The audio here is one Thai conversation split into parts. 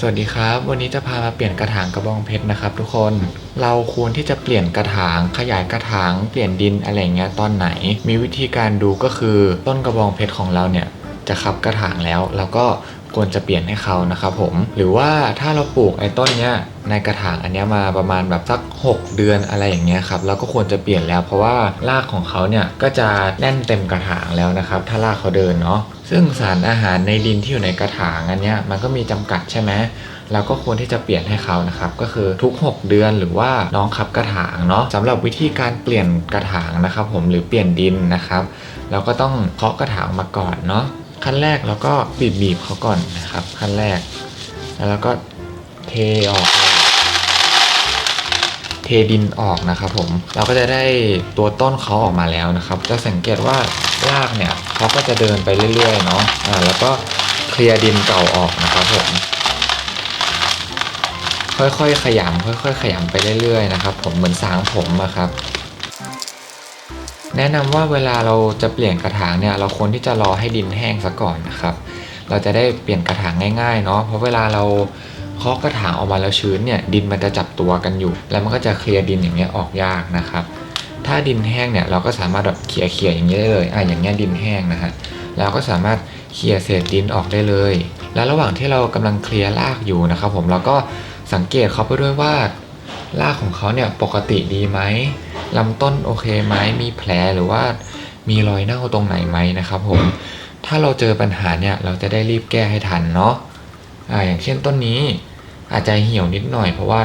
สวัสดีครับ วันนี้จะพามาเปลี่ยนกระถางกระบองเพชรนะครับ ทุกคนเราควรที่จะเปลี่ยนกระถางขยายกระถางเปลี่ยนดินอะไรเงี้ยตอนไหน มีวิธีการดูก็คือต้นกระบองเพชรของเราเนี่ยจะขับกระถางแล้วเราก็ ควรจะเปลี่ยนให้เขานะครับผม หรือว่าถ้าเราปลูกไอ้ต้นเนี้ยในกระถางอันเนี้ยมาประมาณแบบสัก 6 เดือนอะไรอย่างเงี้ยครับเราก็ควรจะเปลี่ยนแล้วเพราะว่ารากของเขาเนี่ยก็จะแน่นเต็มกระถางแล้วนะครับ ถ้ารากเขาเดินเนาะซึ่งสารอาหารในดินที่อยู่ในกระถางอันเนี้ยมันก็มีจำกัดใช่ไหมเราก็ควรที่จะเปลี่ยนให้เขานะครับ ก็คือทุก 6 เดือนหรือว่าน้องขับกระถางเนาะสำหรับวิธีการเปลี่ยนกระถางนะครับ ผมหรือเปลี่ยนดินนะครับ เราก็ต้องเคาะกระถางมาก่อนเนาะ ขั้นแรกเราก็บีบบีบเขาก่อนนะครับ ขั้นแรก แล้วเราก็เทออกเลยเทดินออกนะครับผม เราก็จะได้ตัวต้นเขาออกมาแล้วนะครับ จะสังเกตว่ารากเนี่ยเขาก็จะเดินไปเรื่อยๆเนาะอ่าแล้วก็เคลียร์ดินเก่าออกนะครับผมค่อยๆขยำค่อยๆขยำไปเรื่อยๆนะครับ ผมเหมือนสางผมอะครับ แนะนำว่าเวลาเราจะเปลี่ยนกระถางเนี่ยเราควรที่จะรอให้ดินแห้งซะก่อนนะครับ เราจะได้เปลี่ยนกระถางง่ายๆเนาะเพราะเวลาเราเคาะกระถางออกมาแล้วชื้นเนี่ยดินมันจะจับตัวกันอยู่ แล้วมันก็จะเคลียร์ดินอย่างเงี้ยออกยากนะครับ ถ้าดินแห้งเนี่ยเราก็สามารถแบบเขี่ยเขี่ยๆอย่างเงี้ยได้เลยอะอย่างเงี้ยดินแห้งนะฮะเราก็สามารถเขี่ยเศษดินออกได้เลย แล้วระหว่างที่เรากำลังเคลียร์รากอยู่นะครับ ผมเราก็สังเกตเขาไปด้วยว่า รากของเขาเนี่ยปกติดีไหม ลำต้นโอเคไหมมีแผลหรือว่ามีรอยเน่าตรงไหนไหมนะครับผมถ้าเราเจอปัญหาเนี่ยเราจะได้รีบแก้ให้ทันเนาะอ่าอย่างเช่นต้นนี้อาจจะเหี่ยวนิดหน่อยเพราะว่า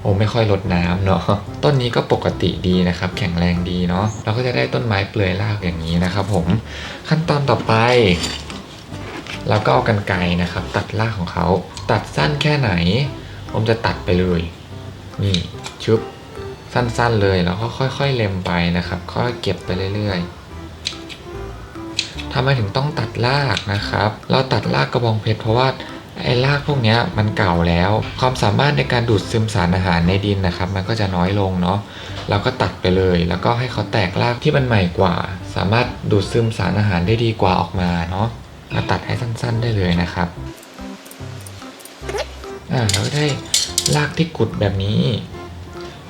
โอ้ไม่ค่อยลดน้ำเนาะต้นนี้ก็ปกติดีนะครับ แข็งแรงดีเนาะเราก็จะได้ต้นไม้เปลือยรากอย่างนี้นะครับ ผมขั้นตอนต่อไปเราก็เอากันไกรนะครับ ตัดรากของเขา ตัดสั้นแค่ไหน ผมจะตัดไปเลย นี่ชุบ สั้นๆเลยแล้วก็ค่อย ๆ เล็มไปนะครับค่อยเก็บไปเรื่อยๆทำไมถึงต้องตัดรากนะครับ เราตัดรากกระบองเพชรเพราะว่าไอ้รากพวกนี้มันเก่าแล้ว ความสามารถในการดูดซึมสารอาหารในดินนะครับ มันก็จะน้อยลงเนาะเราก็ตัดไปเลย แล้วก็ให้เขาแตกรากที่มันใหม่กว่า สามารถดูดซึมสารอาหารได้ดีกว่าออกมาเนาะเราตัดให้สั้นๆได้เลยนะครับอ่าเราก็ได้รากที่กุดแบบนี้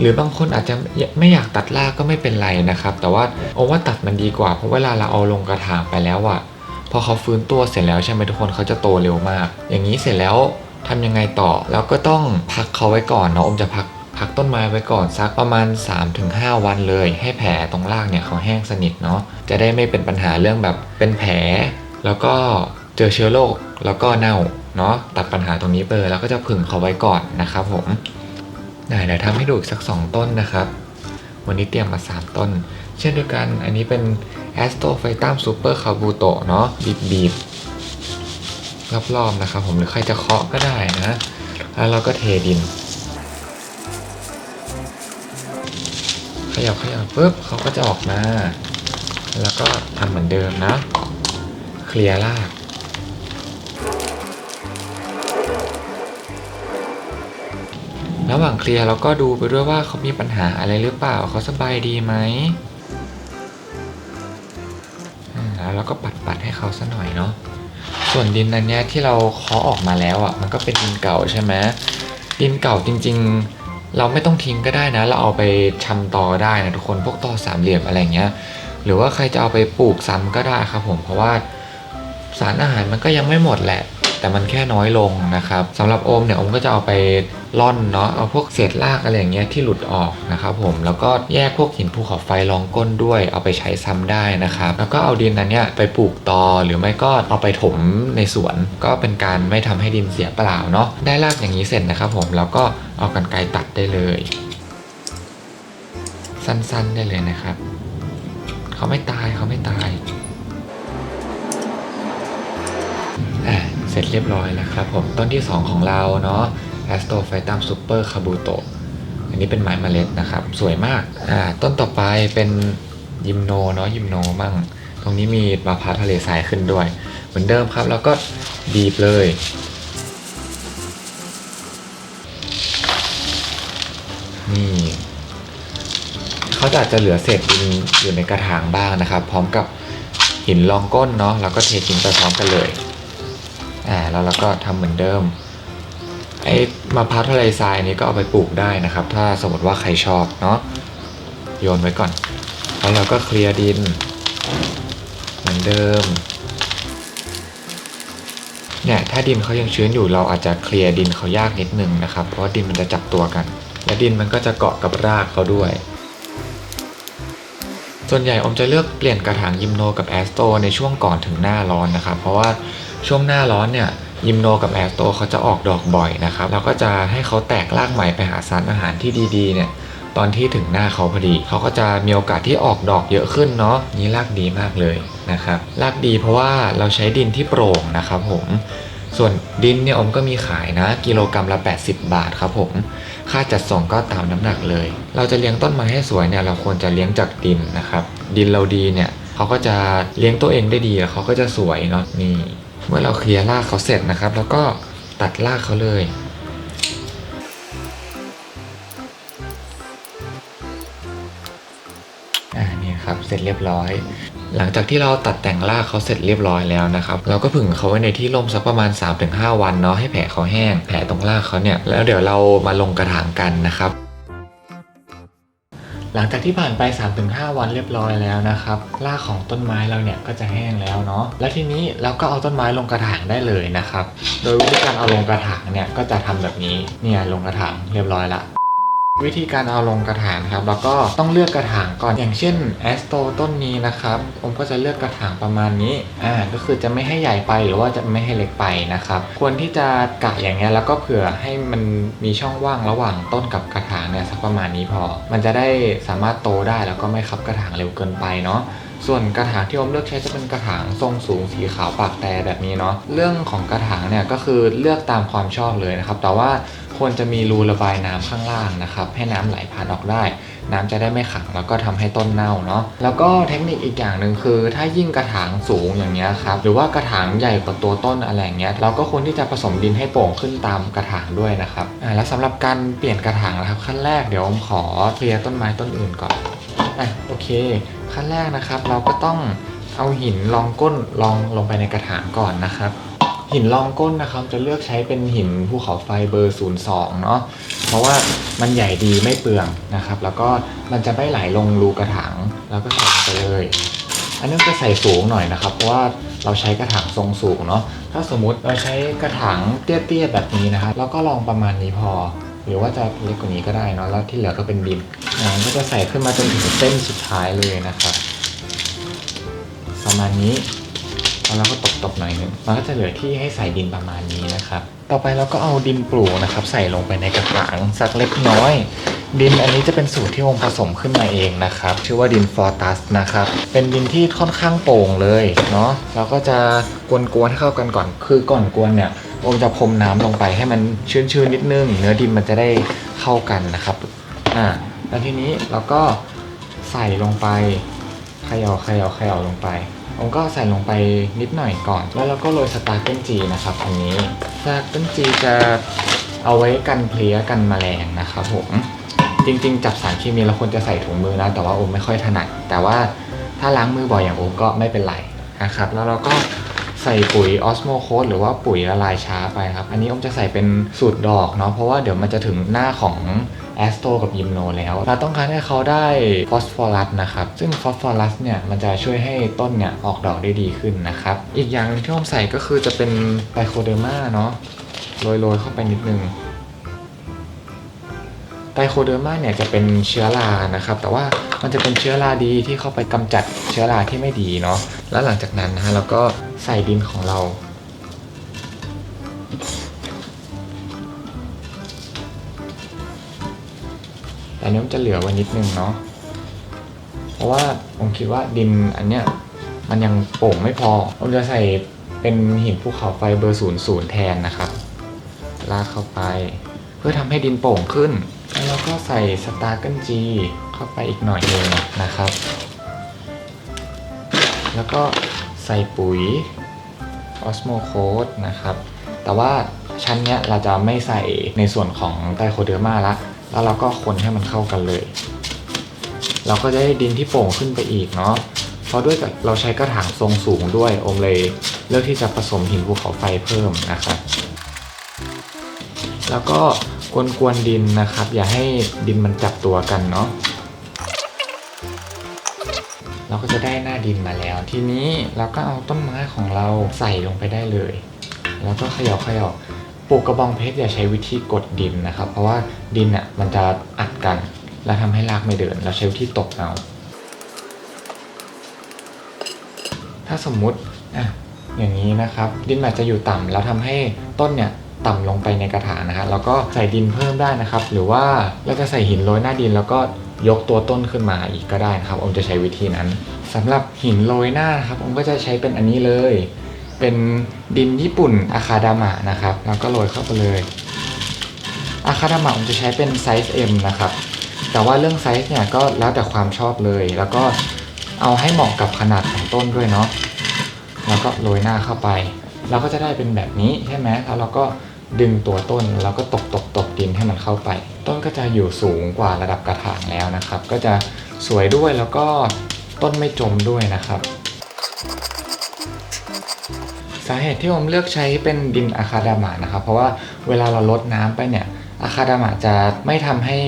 หรือบางคนอาจจะไม่อยากตัดรากก็ไม่เป็นไรนะครับ แต่ว่าโอว่าตัดมันดีกว่า เพราะเวลาเราเอาลงกระถางไปแล้วอะพอเขาฟื้นตัวเสร็จแล้วใช่ไหมทุกคนเขาจะโตเร็วมาก อย่างนี้เสร็จแล้วทำยังไงต่อ แล้วก็ต้องพักเขาไว้ก่อนเนาะอมจะพักพักต้นไม้ไว้ก่อนสักประมาณ 3-5 วันเลย ให้แผลตรงรากเนี่ยเขาแห้งสนิทเนาะจะได้ไม่เป็นปัญหาเรื่องแบบเป็นแผล แล้วก็เจอเชื้อโรคแล้วก็เน่าเนาะตัดปัญหาตรงนี้ไปเลยแล้วก็จะผึ่งเขาไว้ก่อนนะครับผม ได้เดี๋ยวทำให้ดูอีกสัก 2 ต้นนะครับ วันนี้เตรียมมา 3 ต้น เช่นเดียวกันอันนี้เป็น a s t r o p h y t u m Super c a b u t o เนาะบีบบีบรอบๆนะครับผมหรือใครจะเคาะก็ได้นะ แล้วเราก็เทดิน ขยับขยับปุ๊บเขาก็จะออกมา แล้วก็ทำเหมือนเดิมนะ เคลียร์ราก ระหว่างเคลียร์เราก็ดูไปด้วยว่าเขามีปัญหาอะไรหรือเปล่าเขาสบายดีไหมแล้วเราก็ปัดปัดๆให้เขาสัหน่อยเนาะส่วนดินอันเนี้ยที่เราเคาะออกมาแล้วอะ มันก็เป็นดินเก่าใช่ไหมดินเก่าจริง ๆ เราไม่ต้องทิ้งก็ได้นะ เราเอาไปชำตอได้นะทุกคนพวกตอสามเหลี่ยมอะไรเงี้ย หรือว่าใครจะเอาไปปลูกซ้ำก็ได้ครับผมเพราะว่าสารอาหารมันก็ยังไม่หมดแหละ แต่มันแค่น้อยลงนะครับสำหรับโอมเนี่ยโอมก็จะเอาไปล่อนเนาะเอาพวกเศษรากอะไรอย่างเงี้ยที่หลุดออกนะครับผมแล้วก็แยกพวกหินภูเขาไฟรองก้นด้วย เอาไปใช้ซ้ำได้นะครับแล้วก็เอาดินอันเนี้ยไปปลูกตอหรือไม่ก็เอาไปถมในสวน ก็เป็นการไม่ทำให้ดินเสียเปล่าเนาะได้รากอย่างนี้เสร็จนะครับผมแล้วก็เอากันไกรตัดได้เลย สั้นๆได้เลยนะครับเขาไม่ตายเขาไม่ตาย เสร็จเรียบร้อยแล้วครับผมต้นที่ 2 ของเราเนาะ a s t r o p h y t u m Super c a b u t o อันนี้เป็นไม้เมล็ดนะครับ สวยมากอ่าต้นต่อไปเป็นยิมโนเนาะยิมโนมั่ง ตรงนี้มีมะพร้าวทะเลทรายขึ้นด้วย เหมือนเดิมครับ แล้วก็บีบเลยนี่เขาอาจจะเหลือเศษดินอยู่ในกระถางบ้างนะครับ พร้อมกับหินรองก้นเนาะแล้วก็เททิ้งไปพร้อมกันเลย อ่าแล้วเราก็ทำเหมือนเดิมไอ้มะพร้าวทะเลทรายนี้ก็เอาไปปลูกได้นะครับ ถ้าสมมติว่าใครชอบเนาะโยนไว้ก่อน แล้วเราก็เคลียร์ดิน เหมือนเดิมเนี่ยถ้าดินเขายังชื้นอยู่เราอาจจะเคลียร์ดินเขายากนิดนึงนะครับ เพราะดินมันจะจับตัวกัน และดินมันก็จะเกาะกับรากเขาด้วย ส่วนใหญ่อมจะเลือกเปลี่ยนกระถางยิมโนกับแอสโตในช่วงก่อนถึงหน้าร้อนนะครับ เพราะว่า ช่วงหน้าร้อนเนี่ยยิมโนกับแอสโตเขาจะออกดอกบ่อยนะครับแล้วก็จะให้เขาแตกรากใหม่ไปหาสารอาหารที่ดีๆเนี่ยตอนที่ถึงหน้าเขาพอดี เขาก็จะมีโอกาสที่ออกดอกเยอะขึ้นเนาะนี่รากดีมากเลยนะครับรากดีเพราะว่าเราใช้ดินที่โปร่งนะครับผมส่วนดินเนี่ยอมก็มีขายนะ กิโลกรรัมละ 80 บาทครับผมค่าจัดส่งก็ตามน้ำหนักเลย เราจะเลี้ยงต้นไม้ให้สวยเนี่ยเราควรจะเลี้ยงจากดินนะครับ ดินเราดีเนี่ยเขาก็จะเลี้ยงตัวเองได้ดีเขาก็จะสวยเนาะนี่ เมื่อเราเคลียร์รากเขาเสร็จนะครับ แล้วก็ตัดรากเขาเลยอ่านี่ครับเสร็จเรียบร้อย หลังจากที่เราตัดแต่งรากเขาเสร็จเรียบร้อยแล้วนะครับ เราก็ผึ่งเขาไว้ในที่ร่มสักประมาณ 3-5 วันเนาะให้แผลเขาแห้ง แผลตรงรากเขาเนี่ย แล้วเดี๋ยวเรามาลงกระถางกันนะครับ หลังจากที่ผ่านไป 3-5 วันเรียบร้อยแล้วนะครับรากของต้นไม้เราเนี่ยก็จะแห้งแล้วเนาะแล้วทีนี้เราก็เอาต้นไม้ลงกระถางได้เลยนะครับ โดยวิธีการเอาลงกระถางเนี่ยก็จะทำแบบนี้เนี่ยลงกระถางเรียบร้อยละ วิธีการเอาลงกระถางครับ แล้วก็ต้องเลือกกระถางก่อนอย่างเช่นแอสโตต้นนี้นะครับ ผมก็จะเลือกกระถางประมาณนี้อ่าก็คือจะไม่ให้ใหญ่ไปหรือว่าจะไม่ให้เล็กไปนะครับ ควรที่จะกะอย่างเงี้ยแล้วก็เผื่อให้มันมีช่องว่างระหว่างต้นกับกระถางเนี่ยสักประมาณนี้พอ มันจะได้สามารถโตได้แล้วก็ไม่คับกระถางเร็วเกินไปเนาะส่วนกระถางที่ผมเลือกใช้จะเป็นกระถางทรงสูงสีขาวปากแต่แบบนี้เนาะเรื่องของกระถางเนี่ยก็คือเลือกตามความชอบเลยนะครับ แต่ว่า ควรจะมีรูระบายน้ำข้างล่างนะครับ ให้น้ำไหลผ่านออกได้ น้ำจะได้ไม่ขังแล้วก็ทำให้ต้นเน่าเนาะแล้วก็เทคนิคอีกอย่างหนึ่งคือ ถ้ายิ่งกระถางสูงอย่างเงี้ยครับหรือว่ากระถางใหญ่กว่าตัวต้นอะไรงเงี้ยเราก็ควรที่จะผสมดินให้โป่งขึ้นตามกระถางด้วยนะครับอ่าแล้วสำหรับการเปลี่ยนกระถางนะครับขั้นแรกเดี๋ยวผมขอเคลียร์ต้นไม้ต้นอื่นก่อนอะโอเค ขั้นแรกนะครับ เราก็ต้องเอาหินรองก้นรองลงไปในกระถางก่อนนะครับ หินรองก้นนะครับจะเลือกใช้เป็นหินภูเขาไฟเบอร์ 02 เนาะเพราะว่ามันใหญ่ดีไม่เปลืองนะครับ แล้วก็มันจะไม่ไหลลงรูกระถางแล้วก็ใส่ไปเลย อันนี้จะใส่สูงหน่อยนะครับ เพราะว่าเราใช้กระถางทรงสูงเนาะถ้าสมมุติเราใช้กระถางเตี้ยๆแบบนี้นะครับเราก็ลองประมาณนี้พอ หรือว่าจะเล็กกว่านี้ก็ได้เนาะแล้วที่เหลือก็เป็นดินอ่าก็จะใส่ขึ้นมาจนถึงเส้นสุดท้ายเลยนะครับ ประมาณนี้ แล้วเราก็ตบๆหน่อยหนึงมันก็จะเหลือที่ให้ใส่ดินประมาณนี้นะครับ ต่อไปเราก็เอาดินปลูกนะครับ ใส่ลงไปในกระถางสักเล็กน้อย ดินอันนี้จะเป็นสูตรที่องค์ผสมขึ้นมาเองนะครับ ชื่อว่าดินฟอร์ตัสนะครับ เป็นดินที่ค่อนข้างโป่งเลยเนาะเราก็จะกวนๆให้เข้ากันก่อน คือก่อนกวนเนี่ยอมจะพรมน้ำลงไปให้มันชื้นๆนิดนึง เนื้อดินมันจะได้เข้ากันนะครับอ่าแล้วทีนี้เราก็ใส่ลงไปเขย่าเขย่าเขย่าลงไป ผมก็ใส่ลงไปนิดหน่อยก่อน แล้วเราก็โรยสตาร์เกิลจีนะครับ อันนี้สตาร์เกิลจีจะเอาไว้กันเพลี้ยกันแมลงนะครับผมจริง ๆ จับสารเคมีเราควรจะใส่ถุงมือนะ แต่ว่าโอมไม่ค่อยถนัด แต่ว่าถ้าล้างมือบ่อยอย่างโอมก็ไม่เป็นไรนะครับ แล้วเราก็ใส่ปุ๋ยออสโมโคสหรือว่าปุ๋ยละลายช้าไปครับ อันนี้โอมจะใส่เป็นสูตรดอกเนาะเพราะว่าเดี๋ยวมันจะถึงหน้าของ แอสโตกับยิมโนแล้ว เราต้องการให้เขาได้ฟอสฟอรัสนะครับ ซึ่งฟอสฟอรัสเนี่ยมันจะช่วยให้ต้นเนี่ยออกดอกได้ดีขึ้นนะครับ อีกอย่างหนึงที่โอมใส่ก็คือจะเป็นไบโคเดอร์มาเนาะโรยๆเข้าไปนิดนึงไตโคเดอร์มาเนี่ยจะเป็นเชื้อรานะครับ แต่ว่ามันจะเป็นเชื้อราดีที่เข้าไปกำจัดเชื้อราที่ไม่ดีเนาะแล้วหลังจากนั้นนะฮะเราก็ใส่ดินของเรา แต่อันนี้มันจะเหลือไว้นิดนึงเนาะเพราะว่าผมคิดว่าดินอันเนี้ยมันยังโป่งไม่พอผมจะใส่เป็นหินภูเขาไฟเบอร์ศูนย์ศูนย์แทนนะครับ ลากเข้าไป เพื่อทำให้ดินโป่งขึ้น แล้วเราก็ใส่สตาร์เกิลจีเข้าไปอีกหน่อยหนึงนะครับ แล้วก็ใส่ปุ๋ยออสโมโคสนะครับ แต่ว่าชั้นเนี้ยเราจะไม่ใส่ในส่วนของไตโคเดอร์มาละ แล้วเราก็คนให้มันเข้ากันเลย เราก็จะได้ดินที่โป่งขึ้นไปอีกเนาะเพราะด้วยเราใช้กระถางทรงสูงด้วยอมเลยเลือกที่จะผสมหินภูเขาไฟเพิ่มนะครับ แล้วก็กวนๆดินนะครับ อย่าให้ดินมันจับตัวกันเนาะเราก็จะได้หน้าดินมาแล้ว ทีนี้เราก็เอาต้นไม้ของเราใส่ลงไปได้เลย แล้วก็เขย่าเขย่า ปลูกกระบองเพชรอย่าใช้วิธีกดดินนะครับ เพราะว่าดินอะมันจะอัดกัน แล้วทำให้รากไม่เดิน เราใช้วิธีตกเอา ถ้าสมมุติอะอย่างนี้นะครับ ดินอาจจะอยู่ต่ำแล้วทำให้ต้นเนี่ยต่ำลงไปในกระถางนะฮะแล้วก็ใส่ดินเพิ่มได้นะครับ หรือว่าเราจะใส่หินโรยหน้าดิน แล้วก็ยกตัวต้นขึ้นมาอีกก็ได้นะครับอมจะใช้วิธีนั้นสำหรับหินโรยหน้านะครับอมก็จะใช้เป็นอันนี้เลย เป็นดินญี่ปุ่นอาคาดามะนะครับแล้วก็โรยเข้าไปเลยอาคาดามะผมจะใช้เป็นไซส์ M นะครับ แต่ว่าเรื่องไซส์เนี่ยก็แล้วแต่ความชอบเลย แล้วก็เอาให้เหมาะกับขนาดของต้นด้วยเนาะแล้วก็โรยหน้าเข้าไปเราก็จะได้เป็นแบบนี้ใช่ไหมแล้วเราก็ดึงตัวต้นแล้วก็ตกตกตกดินให้มันเข้าไป ต้นก็จะอยู่สูงกว่าระดับกระถางแล้วนะครับ ก็จะสวยด้วยแล้วก็ต้นไม่จมด้วยนะครับ สาเหตุที่ผมเลือกใช้เป็นดินอะคาดามะนะครับเพราะว่าเวลาเราลดน้ำไปเนี่ยอะคาดามะจะไม่ทำให้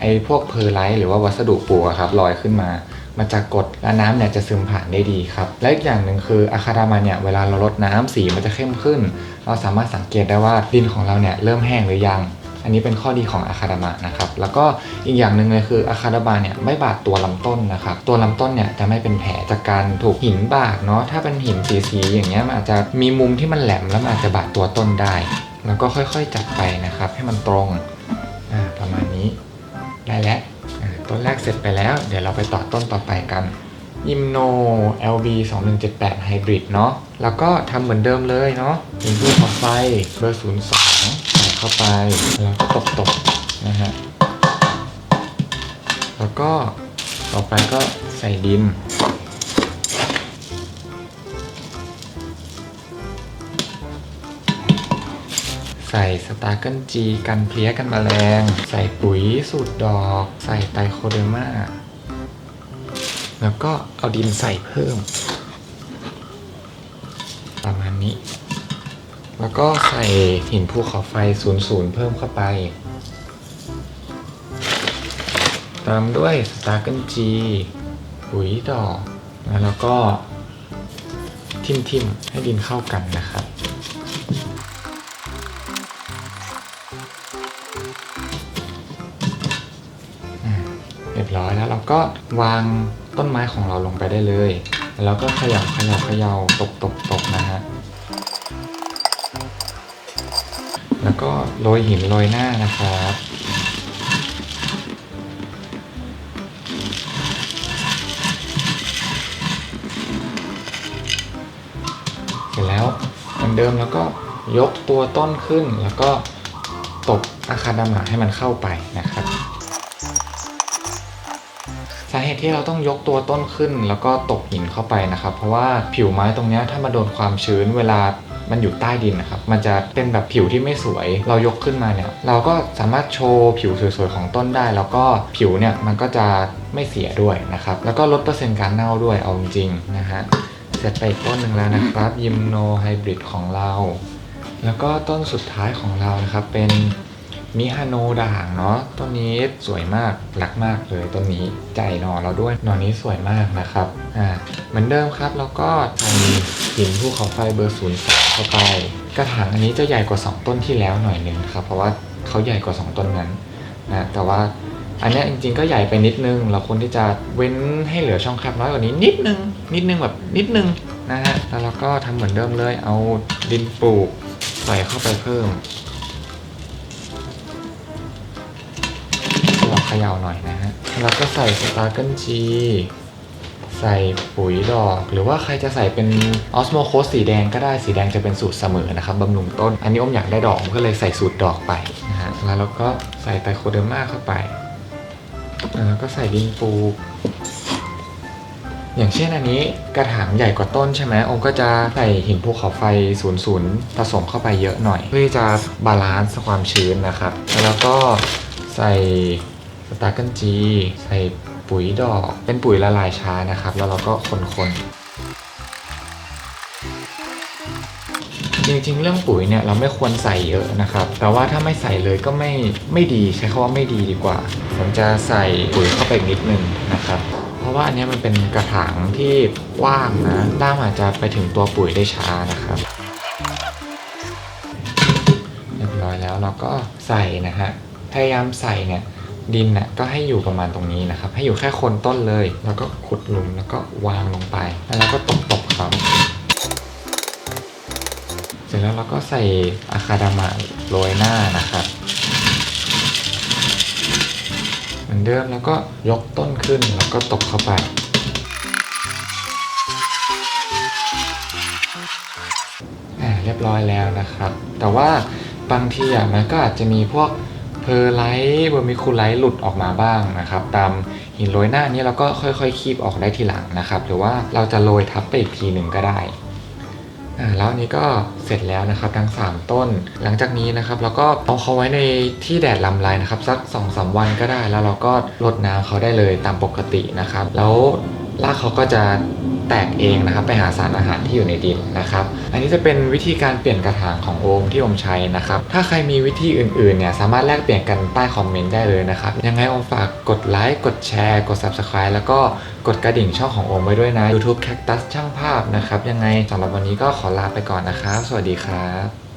ไอ้พวกเพอร์ไลท์หรือว่าวัสดุปูอะครับลอยขึ้นมามันจะกดและน้ำเนี่ยจะซึมผ่านได้ดีครับ และอีกอย่างหนึ่งคืออะคาดามะเนี่ยเวลาเราลดน้ำสีมันจะเข้มขึ้น เราสามารถสังเกตได้ว่าดินของเราเนี่ยเริ่มแห้งหรือยัง อันนี้เป็นข้อดีของอะคาดามะนะครับ แล้วก็อีกอย่างหนึ่งเลยคืออะคาดามะเนี่ยไม่บาดตัวลำต้นนะครับ ตัวลำต้นเนี่ยจะไม่เป็นแผลจากการถูกหินบาดเนาะ ถ้าเป็นหินสีๆอย่างเงี้ยมันอาจจะมีมุมที่มันแหลมแล้วมันอาจจะบาดตัวต้นได้ แล้วก็ค่อยๆจัดไปนะครับ ให้มันตรงอ่าประมาณนี้ได้แล้วอ่าต้นแรกเสร็จไปแล้ว เดี๋ยวเราไปต่อต้นต่อไปกันยิมโน LB 2178 Hybrid เนาะแล้วก็ทำเหมือนเดิมเลยเนาะเป็นรูปขอไฟเบอร์ 02ใส่ เข้าไปแล้วก็ตบตบๆนะฮะแล้วก็ต่อไปก็ใส่ดิน ใส่สตาร์เกิลจีกันเพลี้ยกันแมลง ใส่ปุ๋ยสูตรดอก ใส่ไตรโคเดอร์มาแล้วก็เอาดินใส่เพิ่ม ประมาณนี้ แล้วก็ใส่หินภูเขาไฟ 00 เพิ่มเข้าไป ตามด้วยสตาร์เกิลจีปุ๋ยดอก แล้วก็ทิมทิมๆให้ดินเข้ากันนะครับ เรียบร้อยแล้วเราก็วางต้นไม้ของเราลงไปได้เลย แล้วก็ขยับขยับขยับตบตบตบนะฮะ แล้วก็โรยหินโรยหน้านะครับเสร็จแล้วเหมือนเดิมแล้วก็ยกตัวต้นขึ้นแล้วก็ตบอาคาดามะให้มันเข้าไปนะครับสาเหตุที่เราต้องยกตัวต้นขึ้นแล้วก็ตกหินเข้าไปนะครับ เพราะว่าผิวไม้ตรงนี้ถ้ามาโดนความชื้นเวลา มันอยู่ใต้ดินนะครับ มันจะเป็นแบบผิวที่ไม่สวย เรายกขึ้นมาเนี่ย เราก็สามารถโชว์ผิวสวยๆของต้นได้ แล้วก็ผิวเนี่ยมันก็จะไม่เสียด้วยนะครับ แล้วก็ลดเปอร์เซ็นต์การเน่าด้วยเอาจริงๆนะฮะ เสร็จไปอีกต้นหนึ่งแล้วนะครับยิมโนไฮบริดของเรา แล้วก็ต้นสุดท้ายของเรานะครับเป็นมิฮาโนด่างเนาะต้นนี้สวยมากรักมากเลยต้นนี้ใจหนอเราด้วยหนอนี้สวยมากนะครับอ่าเหมือนเดิมครับแล้วก็ใส่หินภูเขาไฟเบอร์ศูนย์ เข้าไป กระถางอันนี้จะใหญ่กว่า 2 ต้นที่แล้วหน่อยนึงครับ เพราะว่าเขาใหญ่กว่า 2 ต้นนั้นนะแต่ว่าอันนี้จริงๆก็ใหญ่ไปนิดนึง เราควรที่จะเว้นให้เหลือช่องแคบน้อยกว่านี้นิดนึง นิดนึงแบบนิดนึงนะฮะ แล้วเราก็ทำเหมือนเดิมเลย เอาดินปลูกใส่เข้าไปเพิ่มลองเขย่าหน่อยนะฮะ แล้วก็ใส่สตาร์เกิลจี ใส่ปุ๋ยดอก หรือว่าใครจะใส่เป็นออสโมโคสสีแดงก็ได้สีแดงจะเป็นสูตรเสมอนะครับบำรุงต้น อันนี้อมอยากได้ดอกผมก็เลยใส่สูตรดอกไปนะฮะแล้วเราก็ใส่ไตรโคเดอร์มาเข้าไปแล้วก็ใส่ดินปู อย่างเช่นอันนี้กระถางใหญ่กว่าต้นใช่ไหมอมก็จะใส่หินภูเขาไฟ 00 ผสมเข้าไปเยอะหน่อย เพื่อจะบาลานซ์ความชื้นนะครับ แล้วก็ใส่สตาร์เกิลจี ใส่ ปุ๋ยดอก เป็นปุ๋ยละลายช้านะครับ แล้วเราก็คนๆจริงๆ เรื่องปุ๋ยเนี่ยเราไม่ควรใส่เยอะนะครับ แต่ว่าถ้าไม่ใส่เลยก็ไม่ไม่ดีใช้คำว่าไม่ดีดีกว่า ผมจะใส่ปุ๋ยเข้าไปนิดนึงนะครับ เพราะว่าอันนี้มันเป็นกระถางที่ว้างนะด้ามอาจจะไปถึงตัวปุ๋ยได้ช้านะครับเรียบร้อยแล้วเราก็ใส่นะฮะพยายามใส่เนี่ย ดินน่ะก็ให้อยู่ประมาณตรงนี้นะครับ ให้อยู่แค่โคนต้นเลย แล้วก็ขุดหลุมแล้วก็วางลงไป แล้วก็ตบตบๆเขาเสร็จแล้วเราก็ใส่อะคาดามะโรยหน้านะครับเหมือนเดิมแล้วก็ยกต้นขึ้นแล้วก็ตบเข้าไปเรียบร้อยแล้วนะครับ แต่ว่าบางทีอะมันก็อาจจะมีพวก อร์ไลท์เบอร์มิคูไลท์หลุดออกมาบ้างนะครับ ตามหินโรยหน้านี้เราก็ค่อยๆ คีบออกได้ทีหลังนะครับ หรือว่าเราจะโรยทับไปอีกทีหนึ่งก็ได้อ่าแล้วอันนี้ก็เสร็จแล้วนะครับทั้ง 3 ต้น หลังจากนี้นะครับเราก็เอาเขาไว้ในที่แดดลำไรนะครับสัก2อสวันก็ได้ แล้วเราก็รดน้ำเขาได้เลยตามปกตินะครับ แล้วรากเขาก็จะ แตกเองนะครับ ไปหาสารอาหารที่อยู่ในดินนะครับ อันนี้จะเป็นวิธีการเปลี่ยนกระถางของโอมที่โอมใช้นะครับ ถ้าใครมีวิธีอื่นๆเนี่ยสามารถแลกเปลี่ยนกันใต้คอมเมนต์ได้เลยนะครับ ยังไงโอมฝากกดไลค์กดแชร์ กด Subscribe แล้วก็กดกระดิ่งช่องของโอมไว้ด้วยนะ YouTube Cactus ช่างภาพนะครับ ยังไงสำหรับวันนี้ก็ขอลาไปก่อนนะครับ สวัสดีครับ